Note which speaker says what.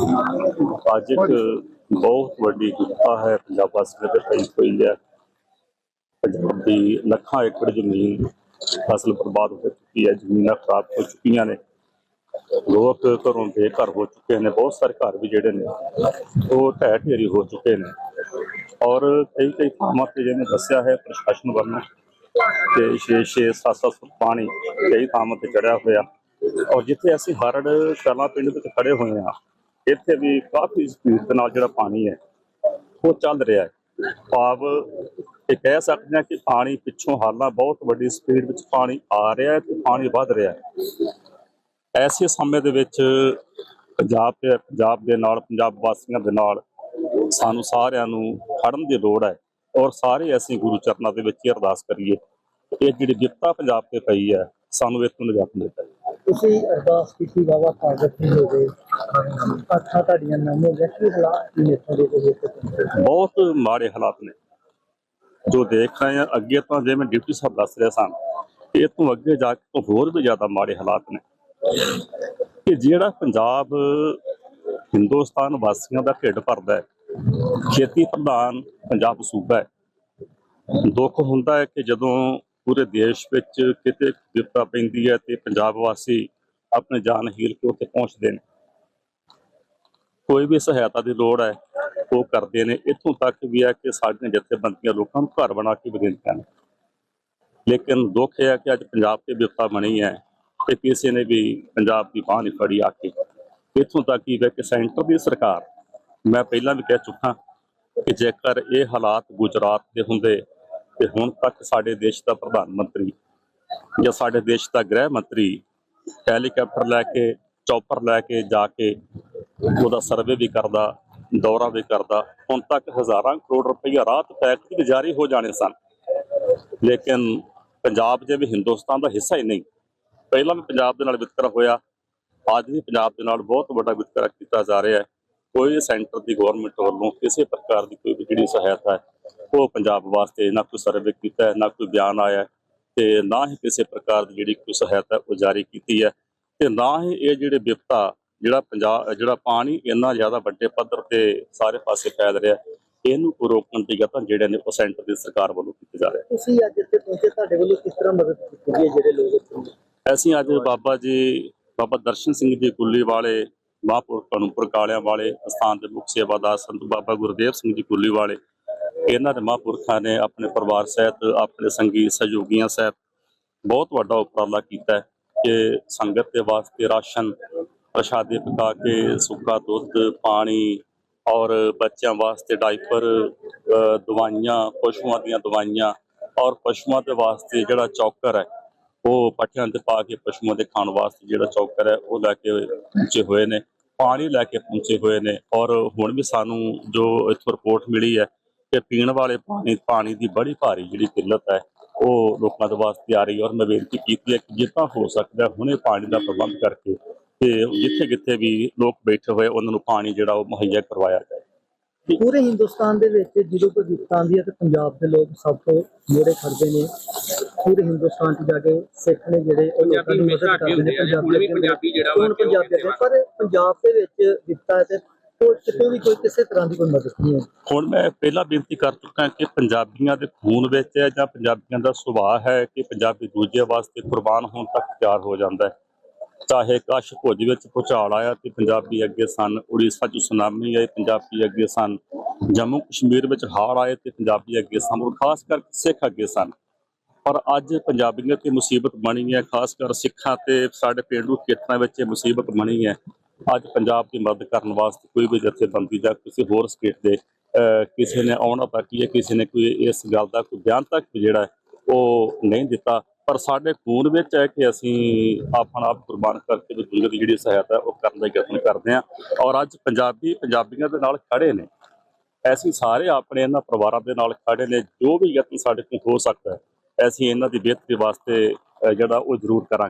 Speaker 1: ਅੱਜ ਇੱਕ ਬਹੁਤ ਵੱਡੀ ਵਿਪਤਾ ਹੈ, ਪੰਜਾਬ ਵਾਸੀਆਂ ਤੇ ਪਈ ਹੋਈ ਹੈ ਪੰਜਾਬ ਦੀ ਲੱਖਾਂ ਏਕੜ ਜ਼ਮੀਨ ਫਸਲ ਬਰਬਾਦ ਹੋ ਚੁੱਕੀ ਹੈ, ਜ਼ਮੀਨਾਂ ਖਰਾਬ ਹੋ ਚੁੱਕੀਆਂ ਨੇ। ਲੋਕ ਘਰੋਂ ਬੇਘਰ ਹੋ ਚੁੱਕੇ ਨੇ, ਬਹੁਤ ਸਾਰੇ ਘਰ ਵੀ ਜਿਹੜੇ ਨੇ, ਉਹ ਢਹਿ ਢੇਰੀ ਹੋ ਚੁੱਕੇ ਨੇ। ਔਰ ਕਈ ਕਈ ਥਾਵਾਂ ਤੇ ਜਿਹਨੇ ਦੱਸਿਆ ਹੈ, ਪ੍ਰਸ਼ਾਸਨ ਵੱਲੋਂ ਤੇ 6-6 7-7 ਫੁੱਟ ਪਾਣੀ ਕਈ ਥਾਵਾਂ ਤੇ ਚੜਿਆ ਹੋਇਆ। ਔਰ ਜਿੱਥੇ ਅਸੀਂ ਹਰੜ ਕਲਾਂ ਪਿੰਡ ਵਿੱਚ ਖੜੇ ਹੋਏ ਹਾਂ ਇੱਥੇ ਵੀ ਕਾਫੀ ਸਪੀਡ ਦੇ ਨਾਲ ਜਿਹੜਾ ਪਾਣੀ ਹੈ, ਉਹ ਚੱਲ ਰਿਹਾ ਹੈ। ਭਾਵ ਇਹ ਕਹਿ ਸਕਦੇ ਹਾਂ ਕਿ ਪਾਣੀ ਪਿੱਛੋਂ ਹਾਲਾਂ ਬਹੁਤ ਵੱਡੀ ਸਪੀਡ ਵਿੱਚ ਪਾਣੀ ਆ ਰਿਹਾ ਹੈ ਤੇ ਪਾਣੀ ਵੱਧ ਰਿਹਾ ਹੈ। ਐਸੇ ਸਮੇਂ ਦੇ ਵਿੱਚ ਪੰਜਾਬ ਤੇ ਪੰਜਾਬ ਦੇ ਨਾਲ, ਪੰਜਾਬ ਵਾਸੀਆਂ ਦੇ ਨਾਲ ਸਾਨੂੰ ਸਾਰਿਆਂ ਨੂੰ ਖੜਨ ਦੀ ਲੋੜ ਹੈ ਔਰ ਸਾਰੇ ਅਸੀਂ ਗੁਰੂ ਚਰਨਾਂ ਦੇ ਵਿੱਚ ਹੀ ਅਰਦਾਸ ਕਰੀਏ। ਇਹ ਜਿਹੜੀ ਵਿਪਤਾ ਪੰਜਾਬ ਤੇ ਪਈ ਹੈ ਸਾਨੂੰ ਇਸ ਤੋਂ ਨਿਜਾਤ ਮਿਲੇ
Speaker 2: ਤੁਸੀਂ ਅਰਦਾਸ ਕੀਤੀ ਬਾਬਾ ਕਾਗਜ਼ ਹੋ ਗਏ। ਅੱਖਾਂ ਤੁਹਾਡੀਆਂ ਨਮ ਹੋ ਗਈਆਂ। ਕੀ ਹਾਲਾਤ ਨੇ ਇੱਥੋਂ ਦੇ ਵਿੱਚ
Speaker 1: ਬਹੁਤ ਮਾੜੇ ਹਾਲਾਤ ਨੇ। ਜੋ ਦੇਖ ਰਹੇ ਹਾਂ ਅੱਗੇ ਤਾਂ ਜਿਵੇਂ ਡਿਪਟੀ ਸਾਹਿਬ ਦੱਸ ਰਹੇ ਸਨ ਇਹ ਤੋਂ ਅੱਗੇ ਜਾ ਕੇ ਹੋਰ ਵੀ ਜ਼ਿਆਦਾ ਮਾੜੇ ਹਾਲਾਤ ਨੇ। ਕਿ ਜਿਹੜਾ ਪੰਜਾਬ ਹਿੰਦੁਸਤਾਨ ਵਾਸੀਆਂ ਦਾ ਢਿੱਡ ਭਰਦਾ ਹੈ ਖੇਤੀ ਪ੍ਰਧਾਨ ਪੰਜਾਬ ਸੂਬਾ ਹੈ। ਦੁੱਖ ਹੁੰਦਾ ਹੈ ਕਿ ਜਦੋਂ ਪੂਰੇ ਦੇਸ਼ ਵਿੱਚ ਕਿਤੇ ਵਿਪਤਾ ਪੈਂਦੀ ਹੈ ਤੇ ਪੰਜਾਬ ਵਾਸੀ ਆਪਣੇ ਜਾਨ ਹੀਲ ਕੇ ਉੱਥੇ ਪਹੁੰਚਦੇ ਨੇ। ਕੋਈ ਵੀ ਸਹਾਇਤਾ ਦੀ ਲੋੜ ਹੈ, ਉਹ ਕਰਦੇ ਨੇ। ਇੱਥੋਂ ਤੱਕ ਵੀ ਹੈ ਕਿ ਸਾਡੀਆਂ ਜਥੇਬੰਦੀਆਂ ਲੋਕਾਂ ਨੂੰ ਘਰ ਬਣਾ ਕੇ ਵੀ ਦਿੰਦੀਆਂ ਨੇ। ਲੇਕਿਨ ਦੁੱਖ ਇਹ ਹੈ ਕਿ ਅੱਜ ਪੰਜਾਬ ਤੇ ਵਿਪਤਾ ਬਣੀ ਹੈ ਤੇ ਕਿਸੇ ਨੇ ਵੀ ਪੰਜਾਬ ਦੀ ਬਾਹ ਨਹੀਂ ਫੜੀ ਆ ਕੇ ਇੱਥੋਂ ਤੱਕ ਹੀ ਕਿ ਸੈਂਟਰ ਦੀ ਸਰਕਾਰ, ਮੈਂ ਪਹਿਲਾਂ ਵੀ ਕਹਿ ਚੁੱਕਾ ਕਿ ਜੇਕਰ ਇਹ ਹਾਲਾਤ ਗੁਜਰਾਤ ਦੇ ਹੁੰਦੇ ਤੇ ਹੁਣ ਤੱਕ ਸਾਡੇ ਦੇਸ਼ ਦਾ ਪ੍ਰਧਾਨ ਮੰਤਰੀ ਜਾਂ ਸਾਡੇ ਦੇਸ਼ ਦਾ ਗ੍ਰਹਿ ਮੰਤਰੀ ਹੈਲੀਕਾਪਟਰ ਲੈ ਕੇ, ਚੌਪਰ ਲੈ ਕੇ ਜਾ ਕੇ ਉਹਦਾ ਸਰਵੇ ਵੀ ਕਰਦਾ, ਦੌਰਾ ਵੀ ਕਰਦਾ, ਹੁਣ ਤੱਕ ਹਜ਼ਾਰਾਂ ਕਰੋੜ ਰੁਪਈਆ ਰਾਤ ਪੈਕੇਜ ਵੀ ਜਾਰੀ ਹੋ ਜਾਣੇ ਸਨ। ਲੇਕਿਨ ਪੰਜਾਬ ਜੇ ਵੀ ਹਿੰਦੁਸਤਾਨ ਦਾ ਹਿੱਸਾ ਹੀ ਨਹੀਂ, ਪਹਿਲਾਂ ਵੀ ਪੰਜਾਬ ਦੇ ਨਾਲ ਵਿਤਕਰਾ ਹੋਇਆ, ਅੱਜ ਵੀ ਪੰਜਾਬ ਦੇ ਨਾਲ ਬਹੁਤ ਵੱਡਾ ਵਿਤਕਰਾ ਕੀਤਾ ਜਾ ਰਿਹਾ ਹੈ। ਕੋਈ ਸੈਂਟਰ ਦੀ ਗਵਰਨਮੈਂਟ ਵੱਲੋਂ ਕਿਸੇ ਪ੍ਰਕਾਰ ਦੀ ਕੋਈ ਵੀ ਜਿਹੜੀ ਸਹਾਇਤਾ ਹੈ ਉਹ ਪੰਜਾਬ ਵਾਸਤੇ ਨਾ ਕੋਈ ਸਰਵੇ ਕੀਤਾ ਹੈ ਨਾ ਕੋਈ ਬਿਆਨ ਆਇਆ ਤੇ ਨਾ ਹੀ ਕਿਸੇ ਪ੍ਰਕਾਰ ਦੀ ਜਿਹੜੀ ਕੋਈ ਸਹਾਇਤਾ ਉਹ ਜਾਰੀ ਕੀਤੀ ਹੈ ਤੇ ਨਾ ਹੀ ਇਹ ਜਿਹੜੇ ਵਿਪਤਾ ਜਿਹੜਾ ਪੰਜਾਬ ਜਿਹੜਾ ਪਾਣੀ ਇੰਨਾ ਜ਼ਿਆਦਾ ਵੱਡੇ ਪੱਧਰ ਤੇ ਸਾਰੇ ਪਾਸੇ ਫੈਲ ਰਿਹਾ ਇਹਨੂੰ ਰੋਕਣ ਦੀ ਯਤਨ ਜਿਹੜੇ ਨੇ ਉਹ ਸੈਂਟਰ ਦੀ ਸਰਕਾਰ ਵੱਲੋਂ ਕੀਤੇ ਜਾ ਰਹੇ
Speaker 2: ਤੁਸੀਂ ਅੱਜ ਇੱਥੇ ਪਹੁੰਚੇ ਤੁਹਾਡੇ ਵੱਲੋਂ ਕਿਸ ਤਰ੍ਹਾਂ ਮਦਦ ਕੀਤੀ ਗਈ ਹੈ ਜਿਹੜੇ ਲੋਕ ਇੱਥੇ ਨੇ?
Speaker 1: ਅਸੀਂ ਅੱਜ ਬਾਬਾ ਜੀ ਬਾਬਾ ਦਰਸ਼ਨ ਸਿੰਘ ਜੀ ਗੁੱਲੀ ਵਾਲੇ ਮਹਾਂਪੁਰਖ ਕਨੂਪੁਰ ਕਾਲਿਆਂ ਵਾਲੇ ਅਸਥਾਨ ਦੇ ਮੁਖ ਸੇਵਾਦਾਰ ਸੰਤ ਬਾਬਾ ਗੁਰਦੇਵ ਸਿੰਘ ਜੀ ਗੁੱਲੀ ਵਾਲੇ ਇਹਨਾਂ ਦੇ ਮਹਾਂਪੁਰਖਾਂ ਨੇ ਆਪਣੇ ਪਰਿਵਾਰ ਸਹਿਤ, ਆਪਣੇ ਸੰਗੀ ਸਹਿਯੋਗੀਆਂ ਸਹਿਤ ਬਹੁਤ ਵੱਡਾ ਉਪਰਾਲਾ ਕੀਤਾ ਹੈ ਕਿ ਸੰਗਤ ਦੇ ਵਾਸਤੇ ਰਾਸ਼ਨ, ਪ੍ਰਸ਼ਾਦੇ ਪਕਾ ਕੇ ਸੁੱਕਾ ਦੁੱਧ, ਪਾਣੀ ਔਰ ਬੱਚਿਆਂ ਵਾਸਤੇ ਡਾਈਪਰ ਦਵਾਈਆਂ, ਪਸ਼ੂਆਂ ਦੀਆਂ ਦਵਾਈਆਂ ਔਰ ਪਸ਼ੂਆਂ ਦੇ ਵਾਸਤੇ ਜਿਹੜਾ ਚੌਕਰ ਹੈ, ਉਹ ਪੱਠਿਆਂ ਤੇ ਪਾ ਕੇ ਪਸ਼ੂਆਂ ਦੇ ਖਾਣ ਵਾਸਤੇ ਜਿਹੜਾ ਚੌਕਰ ਹੈ, ਉਹ ਲੈ ਕੇ ਪਹੁੰਚੇ ਹੋਏ ਨੇ, ਪਾਣੀ ਲੈ ਕੇ ਪਹੁੰਚੇ ਹੋਏ ਨੇ ਔਰ ਹੁਣ ਵੀ ਸਾਨੂੰ ਜੋ ਇੱਥੋਂ ਰਿਪੋਰਟ ਮਿਲੀ ਹੈ ਕਿ ਪੀਣ ਵਾਲੇ ਪਾਣੀ ਪਾਣੀ ਦੀ ਬੜੀ ਭਾਰੀ ਜਿਹੜੀ ਕਿੱਲਤ ਹੈ ਉਹ ਲੋਕਾਂ ਦੇ ਵਾਸਤੇ ਆ ਰਹੀ ਔਰ ਮੈਂ ਬੇਨਤੀ ਕੀਤੀ ਹੈ ਕਿ ਜਿੱਦਾਂ ਹੋ ਸਕਦਾ ਹੁਣੇ ਪਾਣੀ ਦਾ ਪ੍ਰਬੰਧ ਕਰਕੇ ਤੇ ਜਿੱਥੇ ਜਿੱਥੇ ਵੀ ਲੋਕ ਬੈਠੇ ਹੋਏ ਉਹਨਾਂ ਨੂੰ ਪਾਣੀ ਜਿਹੜਾ ਉਹ ਮੁਹੱਈਆ ਕਰਵਾਇਆ ਜਾਏ।
Speaker 2: ਪੂਰੇ ਹਿੰਦੁਸਤਾਨ ਦੇ ਵਿੱਚ ਜਦੋਂ ਕੋਈ ਵਿਪਤਾ ਆਉਂਦੀ ਹੈ ਤੇ ਪੰਜਾਬ ਦੇ ਲੋਕ ਸਭ ਤੋਂ ਮੋੜੇ ਖੜਦੇ ਨੇ। ਪੂਰੇ ਹਿੰਦੁਸਤਾਨ 'ਚ ਜਾ ਕੇ ਸਿੱਖ ਨੇ ਜਿਹੜੇ ਉਹ ਲੋਕਾਂ ਦੀ ਮਦਦ ਕਰਦੇ ਨੇ ਪੰਜਾਬੀ
Speaker 3: ਜਿਹੜਾ ਵਾ
Speaker 2: ਪੰਜਾਬੀ ਅੱਗੇ ਪਰ ਪੰਜਾਬ ਦੇ ਵਿੱਚ ਹੈ ਤੇ ਉਹ ਕਿਤੋਂ ਵੀ ਕੋਈ ਕਿਸੇ ਤਰ੍ਹਾਂ ਦੀ ਕੋਈ ਮਦਦ ਨਹੀਂ ਹੈ?
Speaker 1: ਹੁਣ ਮੈਂ ਪਹਿਲਾਂ ਬੇਨਤੀ ਕਰ ਚੁੱਕਾ ਕਿ ਪੰਜਾਬੀਆਂ ਦੇ ਖੂਨ ਵਿੱਚ ਹੈ ਜਾਂ ਪੰਜਾਬੀਆਂ ਦਾ ਸੁਭਾਅ ਹੈ ਕਿ ਪੰਜਾਬੀ ਦੂਜੇ ਵਾਸਤੇ ਕੁਰਬਾਨ ਹੋਣ ਤੱਕ ਤਿਆਰ ਹੋ ਜਾਂਦਾ ਹੈ। ਚਾਹੇ ਕਸ਼ ਭੁੱਜ ਵਿੱਚ ਭੁਚਾਲ ਆਇਆ ਤੇ ਪੰਜਾਬੀ ਅੱਗੇ ਸਨ, ਉੜੀਸਾ 'ਚ ਸੁਨਾਮੀ ਆਈ, ਪੰਜਾਬੀ ਅੱਗੇ ਸਨ, ਜੰਮੂ ਕਸ਼ਮੀਰ ਵਿੱਚ ਹੜ੍ਹ ਆਏ ਤੇ ਪੰਜਾਬੀ ਅੱਗੇ ਸਨ, ਔਰ ਖਾਸ ਕਰਕੇ ਸਿੱਖ ਅੱਗੇ ਸਨ। ਪਰ ਅੱਜ ਪੰਜਾਬੀਆਂ ਤੇ ਮੁਸੀਬਤ ਬਣੀ ਹੈ, ਖਾਸ ਕਰ ਸਿੱਖਾਂ ਤੇ ਸਾਡੇ ਪੇਂਡੂ ਖੇਤਰਾਂ ਵਿੱਚ ਇਹ ਮੁਸੀਬਤ ਬਣੀ ਹੈ। ਅੱਜ ਪੰਜਾਬ ਦੀ ਮਦਦ ਕਰਨ ਵਾਸਤੇ ਕੋਈ ਵੀ ਜਥੇਬੰਦੀ ਜਾਂ ਕਿਸੇ ਹੋਰ ਸਟੇਟ ਦੇ ਕਿਸੇ ਨੇ ਆਉਣਾ ਤੱਕ ਹੈ ਕਿਸੇ ਨੇ ਕੋਈ ਇਸ ਗੱਲ ਦਾ ਕੋਈ ਬਿਆਨ ਤੱਕ ਜਿਹੜਾ ਉਹ ਨਹੀਂ ਦਿੱਤਾ, ਪਰ ਸਾਡੇ ਖੂਨ ਵਿੱਚ ਹੈ ਕਿ ਅਸੀਂ ਆਪਣਾ ਆਪ ਕੁਰਬਾਨ ਕਰਕੇ ਬਜ਼ੁਰਗ ਦੀ ਜਿਹੜੀ ਸਹਾਇਤਾ ਉਹ ਕਰਨ ਦਾ ਯਤਨ ਕਰਦੇ ਹਾਂ ਔਰ ਅੱਜ ਪੰਜਾਬੀ ਪੰਜਾਬੀਆਂ ਦੇ ਨਾਲ ਖੜੇ ਨੇ। ਅਸੀਂ ਸਾਰੇ ਆਪਣੇ ਇਹਨਾਂ ਪਰਿਵਾਰਾਂ ਦੇ ਨਾਲ ਖੜੇ ਨੇ, ਜੋ ਵੀ ਯਤਨ ਸਾਡੇ ਕੋਲ ਹੋ ਸਕਦਾ ਹੈ, ਅਸੀਂ ਇਹਨਾਂ ਦੀ ਬਿਹਤਰੀ ਵਾਸਤੇ ਜਿਹੜਾ ਉਹ ਜ਼ਰੂਰ ਕਰਾਂਗੇ।